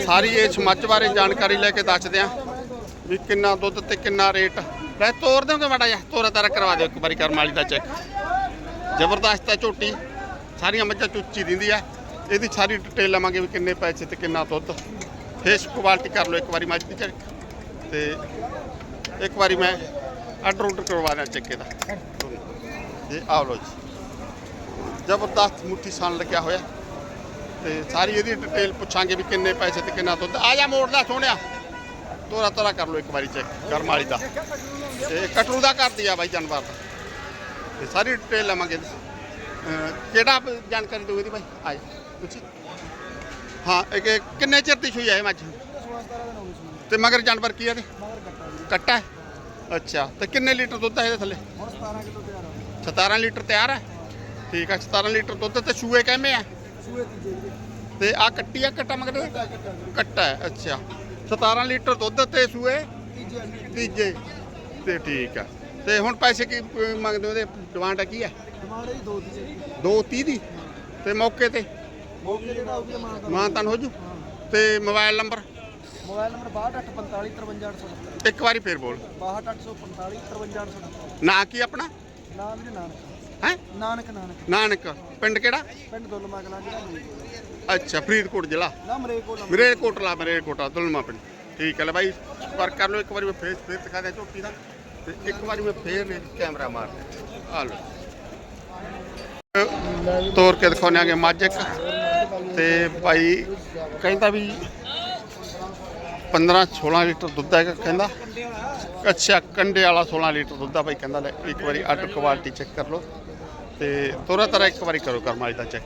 ਸਾਰੀ ਇਸ ਮੱਝ ਬਾਰੇ ਜਾਣਕਾਰੀ ਲੈ ਕੇ ਦੱਸਦੇ ਆ ਵੀ ਕਿੰਨਾ ਦੁੱਧ ਤੇ ਕਿੰਨਾ ਰੇਟ। ਲੈ ਤੋਰ ਦਿਓਗੇ ਮਾੜਾ ਜਿਹਾ, ਤੋਰਾ ਤਾਰਾ ਕਰਵਾ ਦਿਓ ਇੱਕ ਵਾਰੀ ਕਰਮ ਵਾਲੀ ਦਾ ਚੈੱਕ। ਜ਼ਬਰਦਸਤ ਹੈ ਝੋਟੀ, ਸਾਰੀਆਂ ਮੱਝਾਂ ਚੁੱਚੀ ਦਿੰਦੀ ਆ। ਇਹਦੀ ਸਾਰੀ ਡਿਟੇਲ ਲਵਾਂਗੇ ਵੀ ਕਿੰਨੇ ਪੈਸੇ ਤੇ ਕਿੰਨਾ ਦੁੱਧ। ਫੇਸ ਕੁਆਲਿਟੀ ਕਰ ਲਓ ਇੱਕ ਵਾਰੀ ਮੱਝ ਦੀ ਚੈੱਕ। ਤੇ ਇੱਕ ਵਾਰੀ ਮੈਂ ਆਰਡਰ ਆਰਡਰ ਕਰਵਾ ਦਿਆਂ ਚੱਕੇ ਦਾ ਇਹ ਆਓ ਲੋ ਜੀ। ਜ਼ਬਰਦਸਤ ਮੁੱਠੀ ਸਣ ਲੱਗਿਆ ਹੋਇਆ। ਤੇ ਸਾਰੀ ਇਹਦੀ ਡਿਟੇਲ ਪੁੱਛਾਂਗੇ ਵੀ ਕਿੰਨੇ ਪੈਸੇ ਤੇ ਕਿੰਨਾ ਦੁੱਧ। ਆ ਜਾ ਮੋੜ ਮੋੜਦਾ ਸੋਹਣਿਆ। ਤੋਰਾ ਤੋਰਾ ਕਰ ਲਓ ਇੱਕ ਵਾਰੀ ਚੈੱਕ ਕਰਮ ਵਾਲੀ ਦਾ। ਤੇ ਕਟਰੂ ਦਾ ਕਰਦੀ ਆ ਬਾਈ ਜਾਨਵਰ ਦਾ। ਤੇ ਸਾਰੀ ਡਿਟੇਲ ਲਵਾਂਗੇ। ਕਿਹੜਾ ਜਾਣਕਾਰੀ ਦੋਗੇ ਦੀ ਬਾਈ? ਆ ਜਾ ਪੁੱਛੀ। ਹਾਂ ਇਹ ਕਿੰਨੇ ਚਿਰ ਦੀ ਸੂਈ ਹੈ ਇਹ ਮੱਝ? ਤੇ ਮਗਰ ਜਾਨਵਰ ਕੀ ਹੈ ਇਹਦੇ? ਕੱਟਾ ਹੈ। ਅੱਛਾ, ਤੇ ਕਿੰਨੇ ਲੀਟਰ ਦੁੱਧ ਹੈ ਇਹਦੇ ਥੱਲੇ? ਹੁਣ 17 ਕਿਲੋ ਤਿਆਰ ਆ। 17 ਲੀਟਰ ਤਿਆਰ ਹੈ ਠੀਕ ਹੈ 17 ਲੀਟਰ ਦੁੱਧ ਤੇ ਸੂਏ ਕਿਵੇਂ ਆ? ਸੂਏ ਤੀਜੇ ਤੇ ਆ ਕੱਟੀ ਆ ਕੱਟਾ ਮਗਰ? ਕੱਟਾ ਹੈ ਅੱਛਾ। 17 ਲੀਟਰ ਦੁੱਧ ਤੇ ਸੂਏ? ਤੀਜੇ। ਤੇ ਠੀਕ ਆ। ਤੇ ਹੁਣ ਪੈਸੇ ਕੀ ਅਹ, ਮੰਗਦੇ ਹੋ ਉਹਦੇ? ਡਿਮਾਂਡ ਕੀ ਹੈ? ਜੀ ਦੋ 230 ਦੀ ਤੇ ਮੌਕੇ ਤੇ? ਮੌਕੇ ਜਿਹੜਾ ਦਾ ਮਾਨਤਨ ਹੋ ਜੂ ਤੇ ਮੋਬਾਈਲ ਨੰਬਰ? ਮੋਬਾਈਲ ਨੰਬਰ 6245 53870 ਇੱਕ ਵਾਰੀ ਫੇਰ ਬੋਲ। 6245 53870 ਨਾਂ ਕੀ ਆਪਣਾ? ਨਾਮ ਜੀ ਨਾਨਕ ਹੈ? ਨਾਨਕ ਨਾਨਕ। ਨਾਨਕ। ਪਿੰਡ ਕਿਹੜਾ? ਪਿੰਡ ਦੁੱਲਮਾ ਕਲਾਂ ਜਿਹੜਾ ਅੱਛਾ ਫਰੀਦਕੋਟ ਜ਼ਿਲ੍ਹਾ? ਨਾ ਮਰੇਕੋਟਲਾ। ਮੇਰੇ ਕੋਟਲਾ ਮੇਰੇ ਕੋਟਾ ਦੁਲਮਾ ਪਿੰਡ। ਠੀਕ ਹੈ ਲੈ ਬਾਈ ਪਰ ਕਰ ਲਓ ਇੱਕ ਵਾਰੀ ਮੈਂ ਫੇਸ ਫੇਰ ਦਿਖਾ ਦਿਆਂ ਝੋਟੀ ਦਾ। ਤੇ ਇੱਕ ਵਾਰੀ ਮੈਂ ਫੇਰ ਨੇ ਕੈਮਰਾ ਮਾਰ ਦਿਆਂ। ਆ ਲਓ। ਤੋਰ ਕੇ ਦਿਖਾਉਣਾਂਗੇ ਮੱਝ ਇੱਕ। ਤੇ ਭਾਈ ਕਹਿੰਦਾ ਵੀ 15 16 ਲੀਟਰ ਦੁੱਧ ਹੈਗਾ ਕਹਿੰਦਾ। ਅੱਛਾ ਕੰਡੇ ਵਾਲਾ 16 ਲੀਟਰ ਦੁੱਧ ਆ ਭਾਈ ਕਹਿੰਦਾ ਲੈ ਇੱਕ ਵਾਰੀ ਅੱਡ ਕੁਆਲਿਟੀ ਚੈੱਕ ਕਰ ਲਓ। ਤੇ ਤੋਰਾ ਤਰਾ ਇੱਕ ਵਾਰੀ ਕਰੋ ਕਰਮਾਲੀ ਦਾ ਚੈੱਕ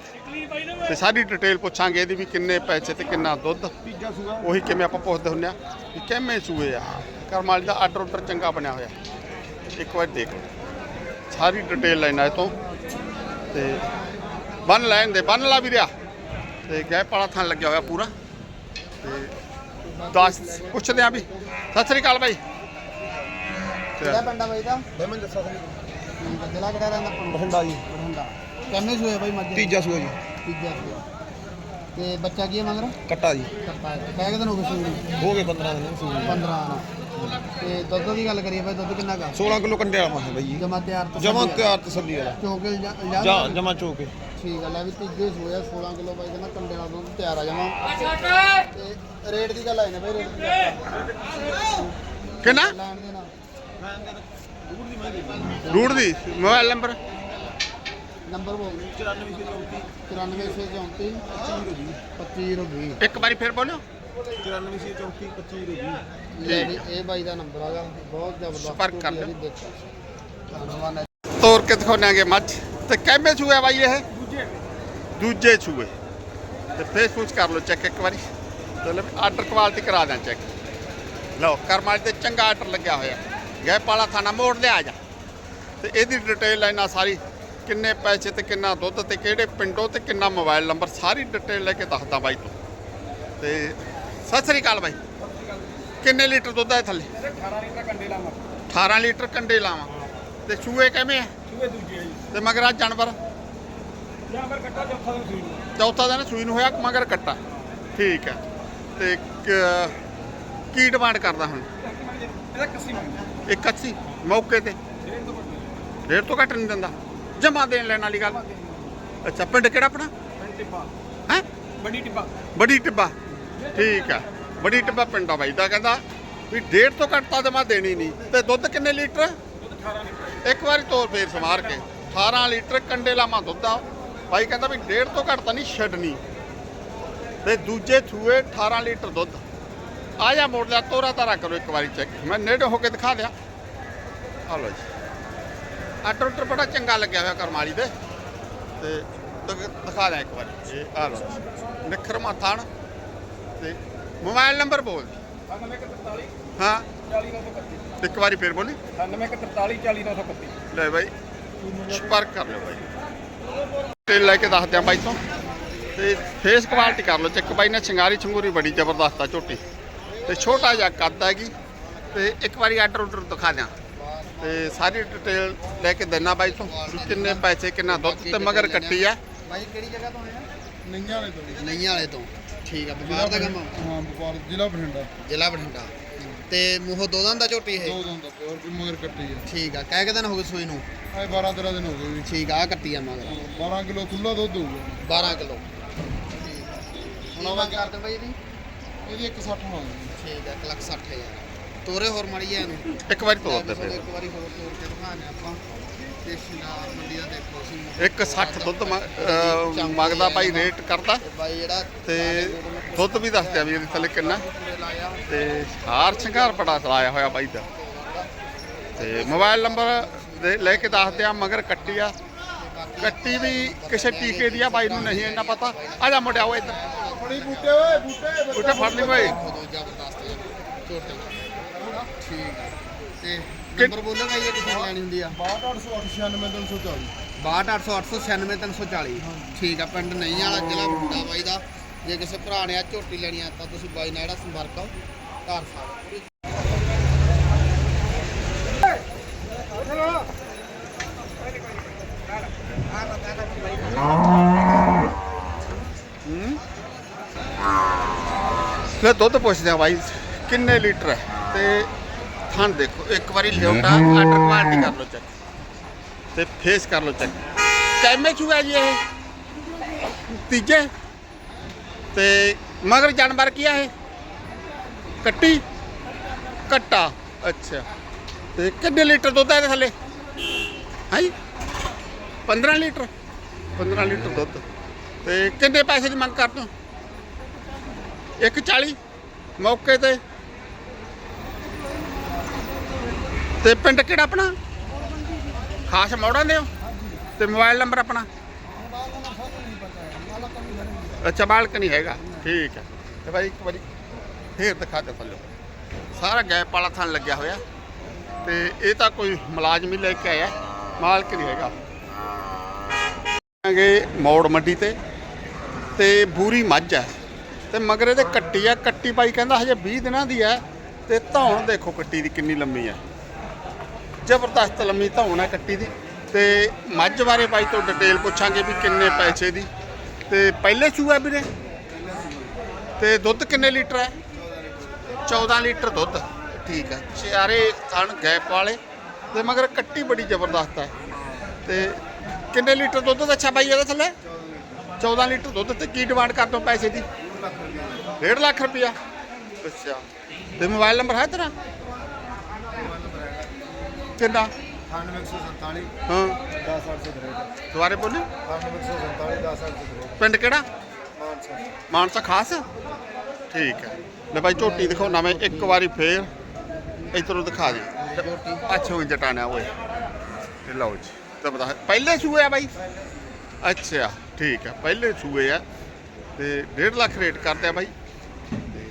ਤੇ ਸਾਰੀ ਡਿਟੇਲ ਪੁੱਛਾਂਗੇ ਇਹਦੀ ਵੀ ਕਿੰਨੇ ਪੈਸੇ ਤੇ ਕਿੰਨਾ ਦੁੱਧ। ਉਹੀ ਕਿਵੇਂ ਆਪਾਂ ਪੁੱਛਦੇ ਹੁੰਦੇ ਆ ਕਿ ਕਿਵੇਂ ਸੂਏ ਆ। ਕਰਮਾਲੀ ਦਾ ਆਰਡਰ ਆਰਡਰ ਚੰਗਾ ਬਣਿਆ ਹੋਇਆ। ਇੱਕ ਵਾਰ ਦੇਖ ਲਓ। ਸਾਰੀ ਡਿਟੇਲ ਲੈਣਾ ਇਹ ਤੋਂ ਬੰਨ ਲੈਣ ਦੇ ਬੰਨ ਲਾ ਵੀ ਰਿਆ ਤੇ ਗੈਪ ਵਾਲਾ ਥਾਂ ਲੱਗਿਆ ਹੋਇਆ ਪੂਰਾ। ਤੇ ਦੱਸ ਪੁੱਛਦੇ ਆ ਵੀ। ਸਤਿ ਸ੍ਰੀ ਅਕਾਲ ਬਾਈ। ਕਿਹੜਾ ਪਿੰਡ ਆ ਬਾਈ ਦਾ? ਬੇਮਨ ਦੱਸਾ ਠੀਕ ਹੈ ਜ਼ਿਲ੍ਹਾ ਕਿਹੜਾ ਰਹਿੰਦਾ? ਬਠਿੰਡਾ ਜੀ। ਬਠਿੰਡਾ। ਕੰਨੇ ਸੂਏ ਬਾਈ ਮੱਝ? ਤੀਜਾ ਸੂਆ ਜੀ। ਤੀਜਾ ਸੂਆ। ਤੇ ਬੱਚਾ ਕੀ ਹੈ ਮਗਰ? ਕੱਟਾ ਜੀ। ਹੈ। ਕਹਿ ਕੇ ਹੋ ਗਏ ਸੂਈ ਨੂੰ? ਹੋ ਗਏ 15 ਦਿਨ ਸੂਈ 15 ਤੇ ਦੁੱਧ ਦੀ ਗੱਲ ਕਰੀਏ ਬਾਈ ਦੁੱਧ ਕਿੰਨਾ ਕਾ 16 ਕਿਲੋ ਕੰਡੇ ਵਾਲਾ ਮਾਹ ਬਾਈ ਜੀ। ਜਮਾ ਤਿਆਰ ਤਸੱਲੀ ਜਮਾ ਵਾਲਾ। ਤਿਆਰ ਤਸੱਲੀ ਵਾਲਾ। ਚੋਕੇ ਜਾਂ ਜਮਾ ਚੋਕੇ। ਠੀਕ ਆ ਲੈ ਵੀ ਤੀਜੇ ਸੂਏ ਆ, 16 ਕਿਲੋ ਬਾਈ ਕਹਿੰਦਾ ਕੰਡੇ ਵਾਲਾ ਦੁੱਧ ਤਿਆਰ ਆ ਜਾਵਾਂ ਤੇ ਰੇਟ ਦੀ ਗੱਲ ਆਈ ਨਾ ਬਾਈ ਰੇਟ ਕਿੰਨਾ? ਲੈਣ ਦੇ ਨਾਲ ਰੂਟ ਦੀ ਮੋਬਾਈਲ ਨੰਬਰ? ਨੰਬਰ ਬੋਲ 94 94 25 ਇੱਕ ਵਾਰੀ ਫਿਰ ਬੋਲਿਓ ਲੈ ਵੀ ਇਹ ਬਾਈ ਦਾ ਨੰਬਰ ਆਗਾ ਬਹੁਤ ਜ਼ਬਰਦਸਤ ਸੰਪਰਕ ਕਰ ਲਿਓ। ਝੋਟੀ ਆ ਜੀ, ਦੇਖੋ। ਧੰਨਵਾਦ। ਹੈ। ਤੋਰ ਕੇ ਦਿਖਾਉਣਾਂਗੇ ਮੱਝ। ਤੇ ਸੂਏ ਆ ਬਾਈ ਇਹ? ਦੂਜੇ। ਦੂਜੇ ਸੂਏ ਤੇ ਫੇਸਬੁੱਕ ਕਰ ਲਓ ਚੈੱਕ ਇੱਕ ਵਾਰੀ। ਚਲੋ ਆਰਡਰ ਕੁਆਲਿਟੀ ਕਰਾ ਦਿਆਂ ਚੈੱਕ ਲਓ ਕਰਮਾਲੀ ਤੇ ਚੰਗਾ ਆਰਡਰ ਲੱਗਿਆ ਹੋਇਆ। ਗੈਪ ਵਾਲਾ ਥਾਣਾ ਮੋੜ ਲਿਆ ਜਾ। ਤੇ ਇਹਦੀ ਡਿਟੇਲ ਲੈਣਾ ਸਾਰੀ ਕਿੰਨੇ ਪੈਸੇ ਤੇ ਕਿੰਨਾ ਦੁੱਧ ਤੇ ਕਿਹੜੇ ਪਿੰਡੋਂ ਤੇ ਕਿੰਨਾ ਮੋਬਾਈਲ ਨੰਬਰ ਸਾਰੀ ਡਿਟੇਲ ਲੈ ਕੇ ਦੱਸਦਾ ਬਾਈ ਤੂੰ। ਤੇ ਸਤਿ ਸ੍ਰੀ ਅਕਾਲ ਬਾਈ। ਕਿੰਨੇ ਲੀਟਰ ਦੁੱਧ ਹੈ ਥੱਲੇ? 18 ਲੀਟਰ ਕੰਡੇ ਲਾਵਾਂ। ਤੇ ਚੂਹੇ ਕਿਵੇਂ ਆ? ਸੂਏ ਦੂਜੇ ਜੀ। ਤੇ ਮਗਰ ਆ ਜਾਨਵਰ? ਜਾਂ ਫਿਰ ਕੱਟਾ ਚੌਥਾ ਦਿਨ ਸੂਈ ਨੂੰ। ਚੌਥਾ ਦਿਨ ਸੂਈ ਨੂੰ ਹੋਇਆ ਮਗਰ ਕੱਟਾ? ਠੀਕ ਹੈ ਤੇ ਕ- ਕੀ ਡਿਮਾਂਡ ਕਰਦਾ ਹੁਣ? ਇਹਦਾ ਕੱਸੀ ਮੰਗਦਾ 81 ਮੌਕੇ ਤੇ। ਡੇਢ ਤੋਂ ਘੱਟ ਨਹੀਂ ਦਿੰਦਾ। ਜਮਾ ਦੇਣ ਲੈਣ ਵਾਲੀ ਗੱਲ। ਅੱਛਾ ਪਿੰਡ ਕਿਹੜਾ ਆਪਣਾ? ਪਿੰਡ ਟਿੱਬਾ। ਹੈ? ਬੜੀ ਟਿੱਬਾ। ਬੜੀ ਟਿੱਬਾ। ਠੀਕ ਆ। ਬੜੀ ਟਿੱਬਾ ਪਿੰਡ ਆ ਬਾਈ ਦਾ ਕਹਿੰਦਾ ਵੀ ਡੇਢ ਤੋਂ ਘੱਟ ਤਾਂ ਜਮਾ ਦੇਣੀ ਨਹੀਂ। ਤੇ ਦੁੱਧ ਕਿੰਨੇ ਲੀਟਰ? ਦੁੱਧ 18 ਲੀਟਰ। ਇੱਕ ਵਾਰੀ ਤੋਰ ਫੇਰ ਸਮਾਰ ਕੇ। 18 ਲੀਟਰ ਕੰਡੇ ਲਾਵਾਂ ਦੁੱਧ ਆ। ਭਾਈ ਕਹਿੰਦਾ ਵੀ ਡੇਢ ਤੋਂ ਘੱਟ ਤਾਂ ਨਹੀਂ ਛੱਡਣੀ। ਤੇ ਦੂਜੇ ਥੂਏ 18 ਲੀਟਰ ਦੁੱਧ। ਆ ਜਾ ਮੋੜ ਲਿਆ ਤੋਰਾ ਤਾਰਾ ਕਰੋ ਇੱਕ ਵਾਰੀ ਚੈੱਕ ਮੈਂ ਨੇੜੇ ਹੋ ਕੇ ਦਿਖਾ ਦਿਆਂ। ਆ ਲਓ ਜੀ। ਆਟੋ ਟਰ ਬੜਾ ਚੰਗਾ ਲੱਗਿਆ ਹੋਇਆ ਕਰਮਾਲੀ ਦੇ। ਤੇ ਦਿਖ- ਦਿਆਂ ਇੱਕ ਵਾਰੀ। ਇਹ ਆ ਲਓ ਜੀ। ਨਿਖਰ ਮਾਥਾਣ। ਤੇ ਮੋਬਾਈਲ ਨੰਬਰ ਬੋਲ। ਜੀ 9143 ਹਾਂ। 40931 ਇੱਕ ਵਾਰੀ ਫੇਰ ਬੋਲੀ। 9143 40931 ਲੈ ਬਾਈ। ਸੰਪਰਕ ਕਰ ਲਿਓ ਬਾਈ। ਤੇ ਲੈ ਕੇ ਦੱਸਦੇ ਆ ਬਾਈ ਤੋਂ। ਤੇ ਫੇਸ ਕੁਆਲਿਟੀ ਕਰ ਲਓ। ਚੈੱਕ ਬਾਈ ਨੇ ਚਿੰਗਾਰੀ ਚੰਗੂਰੀ ਬੜੀ ਜ਼ਬਰਦਸਤ ਆ ਝੋਟੀ। ਤੇ ਛੋਟਾ ਜਿਹਾ ਕੱਦ ਹੈਗੀ ਤੇ ਇੱਕ ਵਾਰੀ ਆਰਡਰ ਆਰਡਰ ਦਿਖਾ ਦਿਆਂ। ਤੇ ਸਾਰੀ ਡਿਟੇਲ ਲੈ ਕੇ ਦੇਣਾ ਬਾਈ ਤੋਂ ਕਿੰਨੇ ਪੈਸੇ ਕਿੰਨਾ ਦੁੱਧ ਤੇ ਮਗਰ ਕੱਟੀ ਆ। ਬਾਈ ਕਿਹੜੀ ਜਗ੍ਹਾ ਤੋਂ ਆਏ ਆ? ਨਈਆਂ ਵਾਲੇ ਤੋਂ। ਨਈਆਂ ਵਾਲੇ ਤੋਂ। ਠੀਕ ਆ ਵਪਾਰ ਦਾ ਕੰਮ ਆ? ਹਾਂ ਵਪਾਰ ਜ਼ਿਲ੍ਹਾ ਬਠਿੰਡਾ। ਜ਼ਿਲ੍ਹਾ ਬਠਿੰਡਾ। ਤੇ ਮੂੰਹੋਂ ਦੋ ਦੰਦ ਦਾ ਝੋਟੀ ਇਹ? ਦੋ ਦਿਨ ਦਾ ਪਿਓਰ ਵੀ ਮਗਰ ਕੱਟੀ ਹੈ ਠੀਕ ਆ ਕਹਿ ਕੇ ਦਿਨ ਹੋ ਗਏ ਸੂਈ ਨੂੰ? ਆਏ 12 13 ਦਿਨ ਹੋ ਗਏ ਵੀ ਠੀਕ ਆ ਆਹ ਕੱਟੀ ਆ ਮਗਰ। 12 ਕਿਲੋ ਖੁੱਲਾ ਦੁੱਧ ਹੋਊਗਾ। 12 ਕਿਲੋ। ਹੁਣ ਆਵਾਂ ਕਰਦੇ ਬਾਈ ਇਹਦੀ? ਇਹਦੀ 160 ਮੰਗਦੀ ਠੀਕ ਆ 1 ਲੱਖ 60 ਹਜ਼ਾਰ। ਤੋਰੇ ਹੋਰ ਮੜੀ ਜਾ ਇਹਨੂੰ। ਇੱਕ ਵਾਰੀ ਤੋਰ ਦੇ ਫੇਰ। ਇੱਕ ਵਾਰੀ ਹੋਰ ਤੋਰ ਕੇ ਦਿਖਾਣੇ ਆਪਾਂ। ਤੇ ਸ਼ਿੰਗਾਰ ਮੰਡੀ ਦਾ ਦੇਖੋ ਸੀ ਇੱਕ 60 ਦੁੱਧ ਅਹ ਮੰਗਦਾ ਭਾਈ ਰੇਟ ਕਰਦਾ। ਬਾਈ ਜਿਹੜਾ ਤੇ ਦੁੱਧ ਵੀ ਦੱਸ ਦਿਆ ਵੀ ਇਹਦੇ ਥੱਲੇ ਕਿੰਨਾ। ਪੂਰੇ ਲਾਇਆ। ਤੇ ਹਾਰ ਸ਼ਿੰਗਾਰ ਬੜਾ ਚਲਾਇਆ ਹੋਇਆ ਬਾਈ ਦਾ। ਤੇ ਮੋਬਾਈਲ ਨੰਬਰ ਦੇ ਲੈ ਕੇ ਦੱਸਦੇ ਆ ਮਗਰ ਕੱਟੀ ਆ। ਕੱਟੀ ਵੀ ਕਿਸੇ ਟੀਕੇ ਦੀ ਆ ਬਾਈ ਨੂੰ ਨਹੀਂ ਇੰਨਾ ਪਤਾ। ਆ ਜਾ ਮੁੰਡਿਆ ਓਏ ਇੱਧਰ। ਬੜੀ ਬੂਟੇ ਓਏ ਬੂਟੇ ਬੂਟੇ। ਫੜ ਲਈ ਬਾਈ ਦੇਖੋ ਦੋ ਜ਼ਬਰਦਸਤ ਝੋਟੇ ਠੀਕ ਆ ਤੇ ਨੰਬਰ ਬੋਲੋ ਭਾਈ ਇਹ ਕਿਸੇ ਨੇ ਲੈਣੀ ਹੁੰਦੀ ਆ? 62809 340 6280 ਠੀਕ ਆ ਪਿੰਡ ਨਹੀਂ ਵਾਲਾ ਜ਼ਿਲ੍ਹਾ ਬੁੰਡਾ ਬਾਈ ਦਾ। ਜੇ ਕਿਸੇ ਭਰਾ ਨੇ ਆ ਝੋਟੀ ਲੈਣੀ ਆ ਤਾਂ ਤੁਸੀਂ ਬਾਈ ਨਾਲ ਜਿਹੜਾ ਸੰਪਰਕ ਕਰ ਸਕਦੇ ਹੋ ਦੁੱਧ ਪੁੱਛਦੇ ਆ ਬਾਈ ਕਿੰਨੇ ਲੀਟਰ ਹੈ? ਤੇ ਥਣ ਦੇਖੋ ਇੱਕ ਵਾਰੀ ਲਿਓਟਾ ਆਰਡਰ ਕੁਆਲਿਟੀ ਕਰ ਲਓ ਚੈੱਕ ਤੇ ਫੇਸ ਕਰ ਲਓ ਚੈੱਕ ਕੈਮੇ ਚੂਆ ਜੀ ਇਹ? ਤੀਜੇ? ਤੇ ਮਗਰ ਜਾਨਵਰ ਕੀ ਆ ਇਹ? ਕੱਟੀ? ਕੱਟਾ। ਅੱਛਾ। ਤੇ ਕਿੰਨੇ ਲੀਟਰ ਦੁੱਧ ਹੈ ਇਹਦੇ ਥੱਲੇ? ਹਾਂ ਜੀ? 15 ਲੀਟਰ। 15 ਲੀਟਰ ਦੁੱਧ। ਤੇ ਕਿੰਨੇ ਪੈਸੇ ਦੀ ਮੰਗ ਕਰਦੇ ਹੋ? 140 ਮੌਕੇ ਤੇ। ਤੇ ਪਿੰਡ ਕਿਹੜਾ ਆਪਣਾ? ਖਾਸ ਮੋੜਾਂ ਦੇ ਹੋ? ਤੇ ਮੋਬਾਈਲ ਨੰਬਰ ਆਪਣਾ? ਅੱਛਾ ਮਾਲਕ ਨਹੀਂ ਹੈਗਾ। ਠੀਕ ਹੈ। ਤੇ ਭਾਈ ਇੱਕ ਵਾਰੀ ਫੇਰ ਦਿਖਾ ਦੇ ਥੱਲੇ। ਸਾਰਾ ਗੈਪ ਵਾਲਾ ਥਣ ਲੱਗਿਆ ਹੋਇਆ। ਤੇ ਇਹ ਤਾਂ ਕੋਈ ਮੁਲਾਜ਼ਮ ਹੀ ਲੈ ਕੇ ਆਇਆ। ਮਾਲਕ ਨਹੀਂ ਹੈਗਾ। ਆਂਗੇ ਮੋੜ ਮੰਡੀ ਤੇ। ਤੇ ਬੂਰੀ ਮੱਝ ਹੈ। ਤੇ ਮਗਰ ਇਹਦੇ ਕੱਟੀ ਆ, ਕੱਟੀ ਭਾਈ ਕਹਿੰਦਾ ਹਜੇ 20 ਦਿਨਾਂ ਦੀ ਹੈ ਤੇ ਧੌਣ ਦੇਖੋ ਕੱਟੀ ਦੀ ਕਿੰਨੀ ਲੰਮੀ ਹੈ ਜ਼ਬਰਦਸਤ ਲੰਮੀ ਧੌਣ ਹੈ ਕੱਟੀ ਦੀ। ਤੇ ਮੱਝ ਬਾਰੇ ਭਾਈ ਤੋਂ ਡਿਟੇਲ ਪੁੱਛਾਂਗੇ ਵੀ ਕਿੰਨੇ ਪੈਸੇ ਦੀ। ਤੇ ਪਹਿਲੇ ਸੂਆ ਵੀਰੇ? ਤੇ ਦੁੱਧ ਕਿੰਨੇ ਲੀਟਰ ਹੈ 14 ਲੀਟਰ ਦੁੱਧ। ਠੀਕ ਹੈ ਚਾਰੇ ਥਣ ਗੈਪ ਵਾਲੇ। ਤੇ ਮਗਰ ਕੱਟੀ ਬੜੀ ਜ਼ਬਰਦਸਤ ਹੈ ਤੇ ਕਿੰਨੇ ਲੀਟਰ ਦੁੱਧ ਦਾ ਅੱਛਾ ਬਾਈ ਇਹਦੇ ਥੱਲੇ? 14 ਲੀਟਰ ਦੁੱਧ ਤੇ ਕੀ ਡਿਮਾਂਡ ਕਰਦੇ ਹੋ ਪੈਸੇ ਦੀ? 1.5 ਲੱਖ ਰੁਪਇਆ ਅੱਛਾ। ਤੇ ਮੋਬਾਈਲ ਨੰਬਰ ਹੈ ਤੇਰਾ? ਕਿੰਨਾ? 9147 ਹਾਂ। 10863 ਦੁਬਾਰੇ ਬੋਲੀ। 9147 10863 ਪਿੰਡ ਕਿਹੜਾ? ਮਾਨਸਾ। ਮਾਨਸਾ ਖਾਸ? ਠੀਕ ਹੈ। ਲੈ ਭਾਈ ਝੋਟੀ ਦਿਖਾਉਣਾ ਮੈਂ ਇੱਕ ਵਾਰੀ ਫੇਰ ਇਧਰੋਂ ਦਿਖਾ ਦੇ। ਅੱਛਾ ਉਹ ਜਟਾਣਾ ਓਏ। ਇਹ ਲਓ ਜੀ। ਤਾਂ ਪਹਿਲੇ ਸੂਏ ਆ ਬਾਈ? ਅੱਛਾ ਠੀਕ ਹੈ। ਪਹਿਲੇ ਸੂਏ ਆ। ਤੇ 1.5 ਲੱਖ ਰੇਟ ਕਰਦੇ ਆ ਬਾਈ। ਤੇ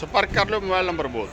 ਸੰਪਰਕ ਕਰ ਲਿਓ ਮੋਬਾਈਲ ਨੰਬਰ ਬੋਲ।